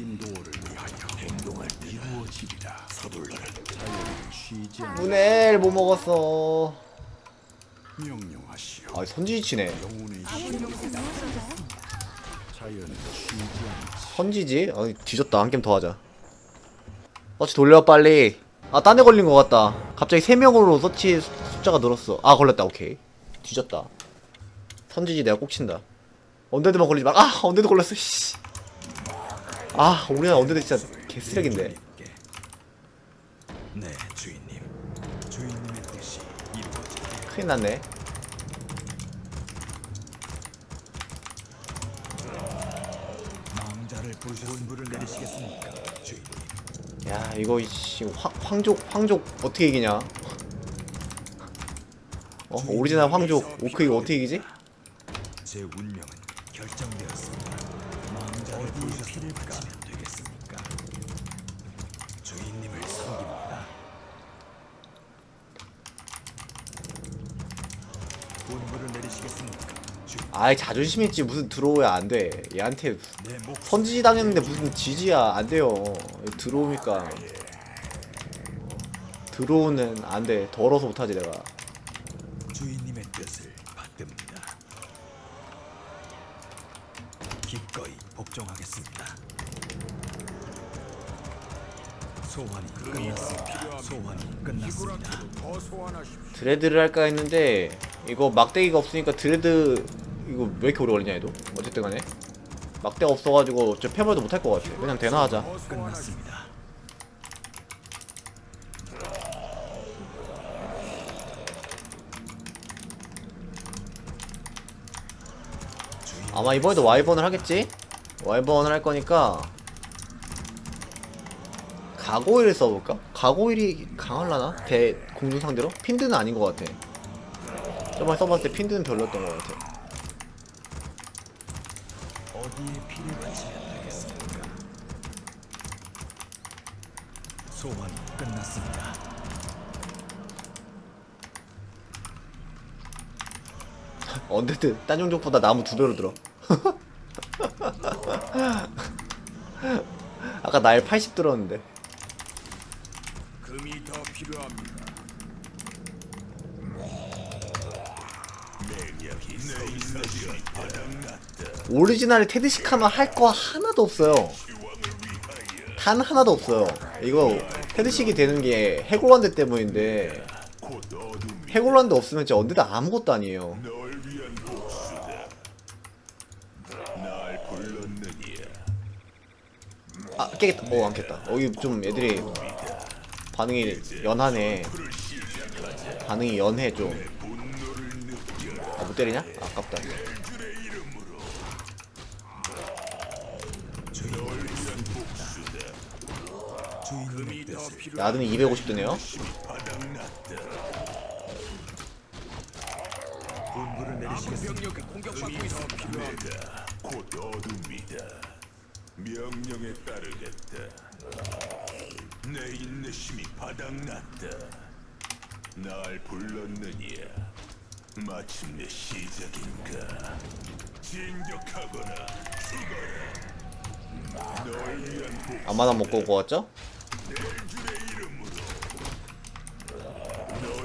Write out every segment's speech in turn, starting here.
열린 도를 위하여 행동할 때 이루어지리라. 서둘러라. 자연은 쉬지 않는 문엘 뭐 먹었어 명령하시오. 아 선지치네 영혼의 힘. 자연은 쉬지 않지. 선지지? 아 뒤졌다 한 게임 더 하자 서치 돌려 빨리 아 딴 데 걸린 것 같다 갑자기 3명으로 서치 수- 숫자가 늘었어 아 걸렸다 오케이 뒤졌다 선지지 내가 꼭 친다 언데드만 걸리지 말아 언데드 걸렸어 씨. 아 우리나라 언데드 진짜 개쓰레기인데 네, 주인님. 주인님의 뜻이 이루어지리라. 큰일 났네 망자를 부르셨 분부를 내리시겠습니까, 주인님? 야 이거 씨 황, 황족 황족 어떻게 이기냐 어 오리지널 황족 오크 이거 어떻게 이기지? 제 운명은 결정되었습니다. 부르셔 피를 바치면 되겠습니까? 주인님을 섬깁니다. 분부를 내리시겠습니까? 주, 아이 자존심 있지 무슨 들어오야 안 돼 얘한테 내 목. 선지지 당했는데 무슨 지지야 안 돼요 들어오니까 들어오는 안 돼 더러서 못하지 내가 끝났습니다. 드레드를 할까 했는데 이거 막대기가 없으니까 드레드 이거 왜 이렇게 오래 걸리냐 얘도 어쨌든 간에 막대가 없어가지고 저 패멀도 못할 것 같아 그냥 대나 하자 끝났습니다. 아마 이번에도 와이번을 하겠지? 와이번을 할 거니까 가고일을 써볼까? 가고일이 강할라나? 대 공중 상대로? 핀드는 아닌 것 같아 저번에 써봤을 때 핀드는 별로였던 것 같아 어디에 피를 바치면 되겠습니까? 소환이 끝났습니다. 언데드 딴 종족보다 나무 두 배로 들어 아까 날 80 들었는데 금이 더 필요합니다. 바닥났다. 오리지널 테드시카만 할 거 하나도 없어요 단 하나도 없어요 이거 테드식이 되는 게 해골란드 때문인데 곧 어둠이 해골란드 없으면 진짜 언데드 아무것도 아니에요 널 위한 복수다. 날 불렀느니야. 아 깨겠다 어안 깼다 어 이거 좀 애들이 반응이 연하네 반응이 연해 좀아못 때리냐? 아깝다 주인님의 뜻을 야드는 250 드네요 분부를 내리시겠습니까? 금이 더 필요합니다. 곧 어둠이다. 명령에 따르겠다. 내 인내심이 바닥났다. 날 불렀느니야. 마침내 시작인가. 진격하거나 죽어라. 널 위한 복 아마나 먹고 오고 왔죠? 널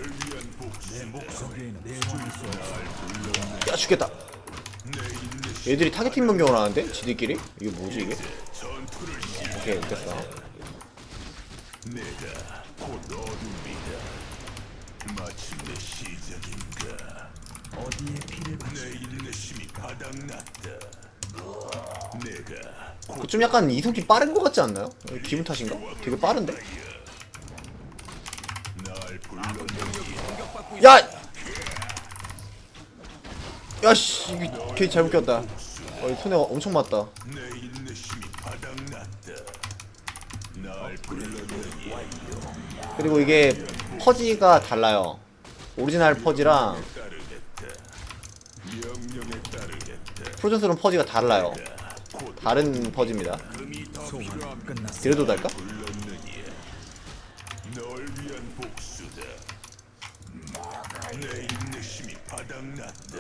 위한 복수 내 목소리에는 내줄 수 없어. 야 죽겠다 얘들이 타겟팅 변경을 하는데? 지들끼리? 이게 뭐지 이게? 오케이 됐어 내가 곧 어둠이다. 마침내 시작인가? 어디에 피를 내 인내심이 바닥났다. 내가 곧 그좀 약간 이속이 빠른 것 같지 않나요? 기분 탓인가? 되게 빠른데? 날 불렀느니야! 야! 야 씨 이게 걔 잘못 꼈다. 어, 이 손에 엄청 맞다. 내 인내심이 바닥났다. 날 불렀느니야 그리고 이게 퍼지가 달라요 오리지널 퍼지랑 프로전스론 퍼지가 달라요 다른 퍼지입니다. 디레도 달까? 불렀느니야 널 위한 복수다 내 인내심이 바닥났다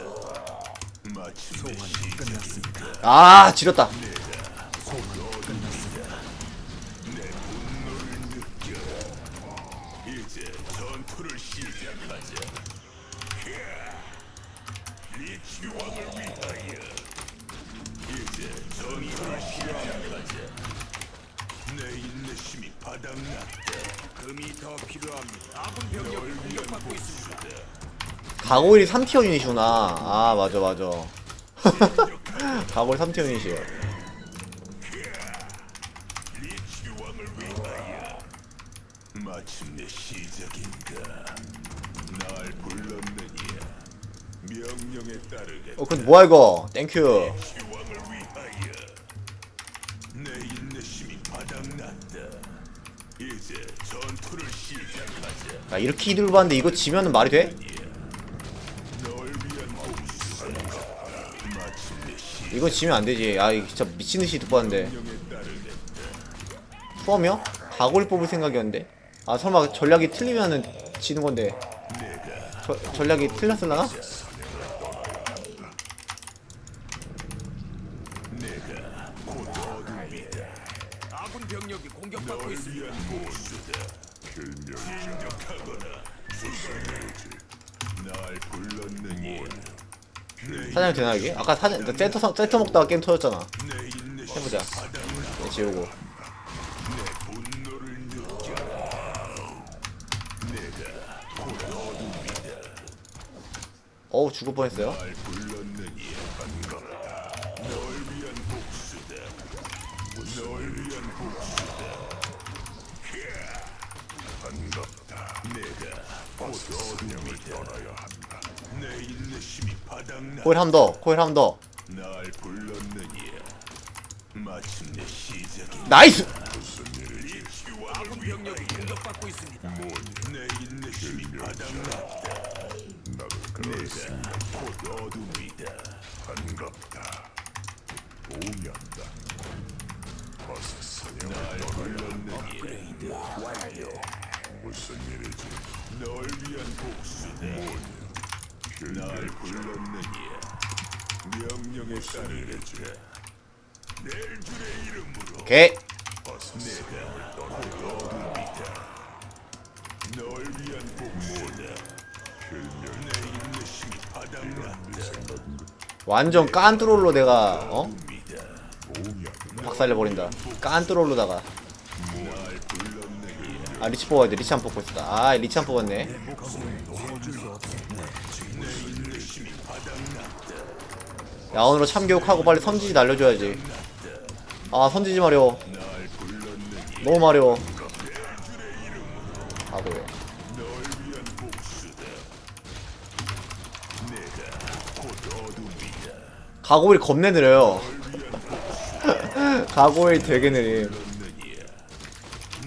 마침내 소환이 시작인가 끝났습니다. 아 지렸다 곧 내 분노를 느껴라. 이제 전투를 시작하자. 네 지왕을 위하여. 이제 전투를 시작하자. 내 인내심이 바닥났다. 금이 더 필요합니다. 아군 병력을 공격받고 있습니다. 가고일이 3티어 유닛이구나 아 맞아 맞아 가고일 3티어 유닛이에요 네 지왕을 위하여. 마침내 시작인가. 날 불렀느냐. 명령에 따르겠다. 어 근데 뭐야 이거 땡큐 바닥났다. 이제 전투를 시작하자. 야 이렇게 이득을 봤는데 이거 지면은 말이 돼? 널 위한 복수. 마침내 시 이거 지면 안 되지 아 이거 진짜 미친 듯이 이득 봤는데 명령에 따르겠다. 투어이요? 가고일 뽑을 생각이었는데 아 설마 전략이 틀리면은 지는 건데 저, 전략이 틀렸을라나? 내가 곧 어둠이다. 아군 병력이 공격받고 있습니다. 위한 복수다. 진격하거나 수상해지. 날 불렀느니. 되나 이게? 아까 사냥 나 센터 선- 센터 먹다가 게임 터졌잖아 내 인내심 해보자. 네, 지우고 내 분노를 느껴라. 내가 곧 어둠이다. 어우 죽을 뻔했어요 날 불렀느니. 업그레이드 완료. 무슨 일이지? 널 위한 복수다. 날 불렀느니. 명령에 따르겠다. 넬줄의 이름으로. 오케이 내가 곧 어둠이다. 널 위한 복수다. 내 인내심이 바닥났다. 완전 깐뚜롤로 내가 어? 어둠이다. 박살내 버린다 깐뚜롤로다가. 아 리치 뽑아야 돼 리치 안 뽑고 있었다 아 리치 안 뽑았네 내 인내심이 바닥났다. 야 오늘 참교육하고 빨리 선지지 날려줘야지 아 선지지 마려. 너무 마려 어둠이다. 가고일 겁내 느려요 가고일 되게 느림 불렀느니.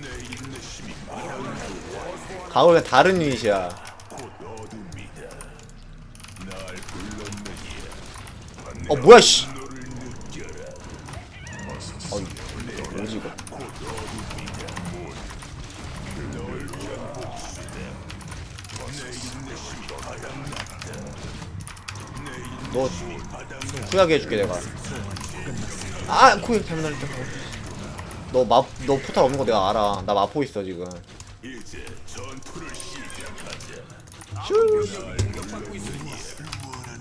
내 인내심이 가고일은 다른 유닛이야. 어 뭐야 씨. 어이 뭐지 이거 너. 후하게 해줄게 내가 아 코일 잘못 날렸다 너마너 포탈 없는 거 내가 알아 나 마포 있어 지금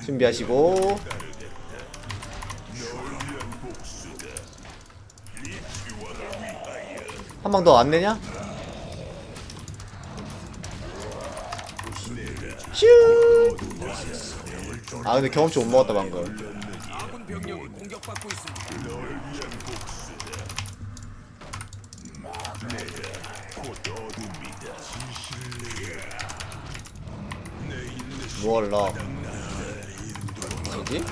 준비하시고 한 방 더 안 내냐? 슈! 아 근데 경험치 못 먹었다 방금 뭐 할라? 뭐지?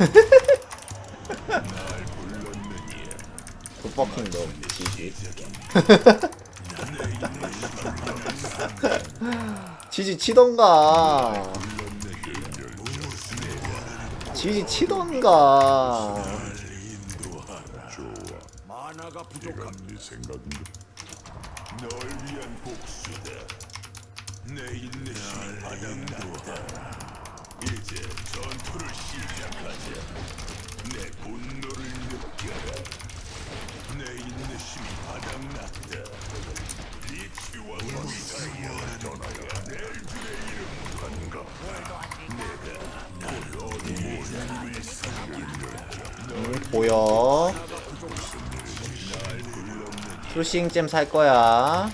굿버킹 너 지지. 지지 치던가. 지지 치던가 부족함. 네 생각인가? 널 위한 복수다. 내 인내심이 바닥났다. 이제 전투를 시작하자. 내 분노를 느껴라. 내 인내심이 바닥났다. 리치와 원사이야 떠나야 내 주의 이름 반가. 내가 힘을 삼겠다. 음, 보여 트루싱잼 살 거야.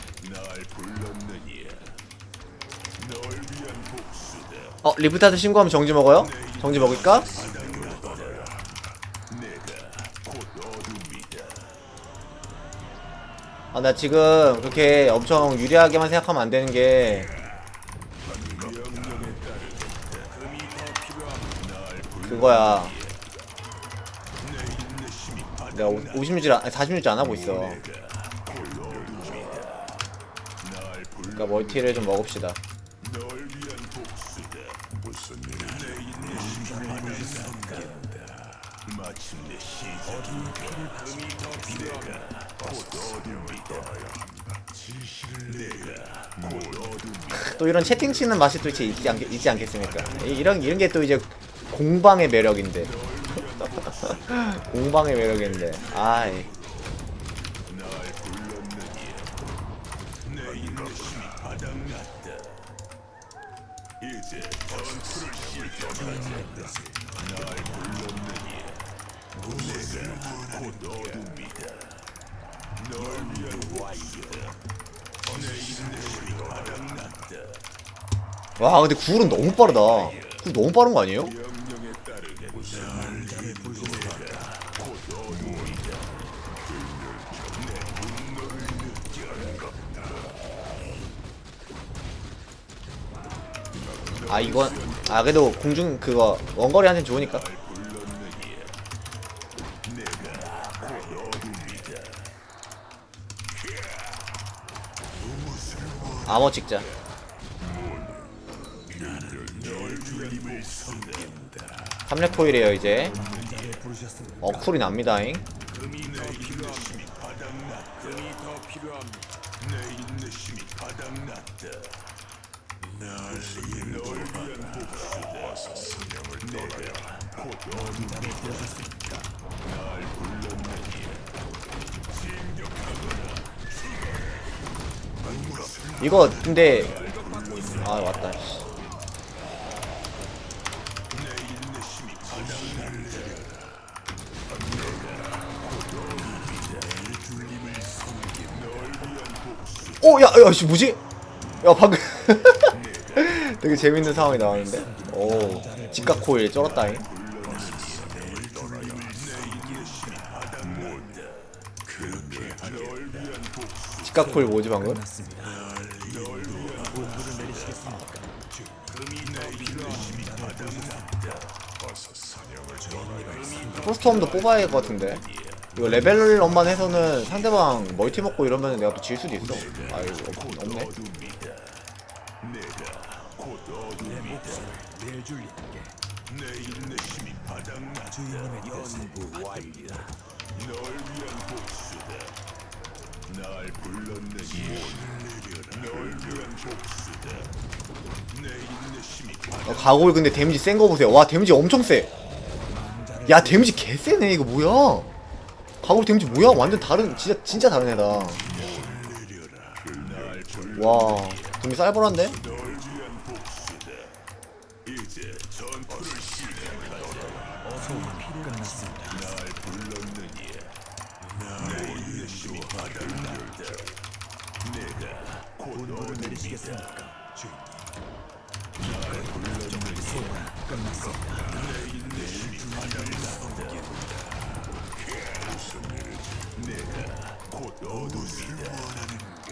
어 리프트한테 신고하면 정지 먹어요? 정지 먹을까? 아 나 지금 그렇게 엄청 유리하게만 생각하면 안 되는 게 그거야 내가 50유지 아니 40유지 안 하고 있어 그러니까 멀티를 좀 먹읍시다. 또 이런 채팅 치는 맛이 또 있지, 않, 있지 않겠습니까? 이- 이런 이런 게 또 이제 공방의 매력인데. 공방의 매력인데. 아이 와 근데 구울은 너무 빠르다 구울 너무 빠른 거 아니에요? 아 이건 아 그래도 공중 그거 원거리한테는 좋으니까. 아머 찍자. 삼렙 코일이에요 이제. 어 쿨이 납니다잉 금이 더 필요합니다. 금이 더 필요합니다. 내 인내심이 바닥났다. 날 널 위한 복수다. 어서 사냥을 내가 곧 어둠 이거 근데 아 왔다 씨. 오, 야, 야, 씨, 뭐지? 야, 방금 되게 재밌는 상황이 나왔는데. 오, 직각 코일 쩔었다잉. 직각 코일 뭐지 방금? 포스트홈도 뽑아야 할 것 같은데. 이거 레벨 업만 해서는 상대방 멀티 먹고 이러면 내가 또 질 수도 있어. 아, 이거 없- 없네. 내 인내심이 바닥났다. 연구 완료. 널 위한 복수다. 날 불렀느니 널 위한 복수다. 내 인내심이 바닥. 어, 가골 근데 데미지 센 거 보세요. 와, 데미지 엄청 세. 야, 데미지 개 세네. 이거 뭐야? 가골 데미지 뭐야? 완전 다른, 진짜, 진짜 다른 애다. 와, 데미지 쌀벌한데? 널 위한 복수다. 이제 전투를 시작하자. 소환이 끝났습니다. 날 불렀느니 내 인내심이 바닥났다. 내가 곧 어둠이다. 날 불렀느니 끝났습니다. 내 인내심이 바닥났다. 무슨 일이지? 내가 곧.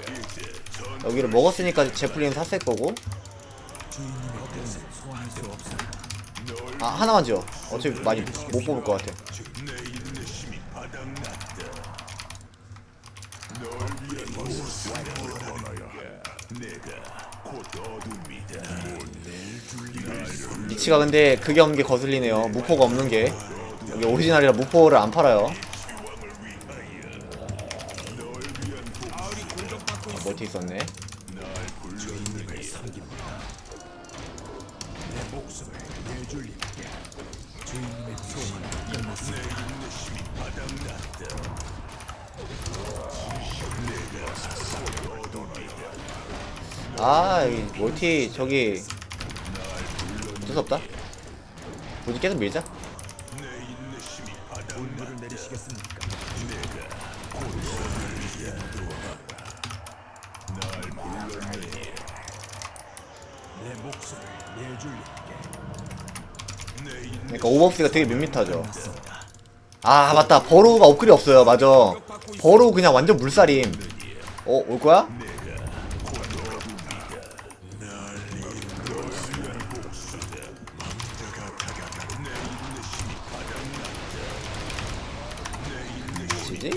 이제 전 여기를 먹었으니까 제플린 샀을 거고. 아, 하나만 지어. 어차피 많이 못 뽑을 것 같아. 내 인내심이 바닥났다. 널 위한 원하야 내가 곧 어둠이다. 니치가 근데 그게 없는 게 거슬리네요. 무포가 없는 게. 여기 오리지널이라 무포를 안 팔아요. 아, 멀티 있었네. 아, 이 멀티 저기 어쩔 수 없다. 우리 계속 밀자. 그러니까 오버스가 되게 밋밋하죠. 아 맞다 버로우가 업글이 없어요 맞아 버로우 그냥 완전 물살임 어? 올 거야? 지지?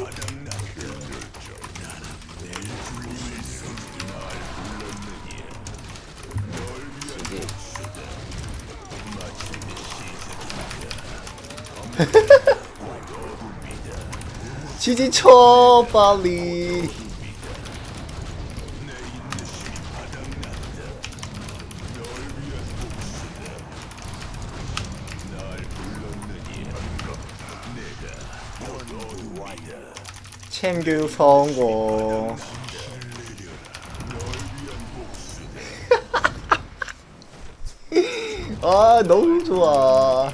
지지 지지 쳐 빨리 챔 교육 성공. 아 너무 좋아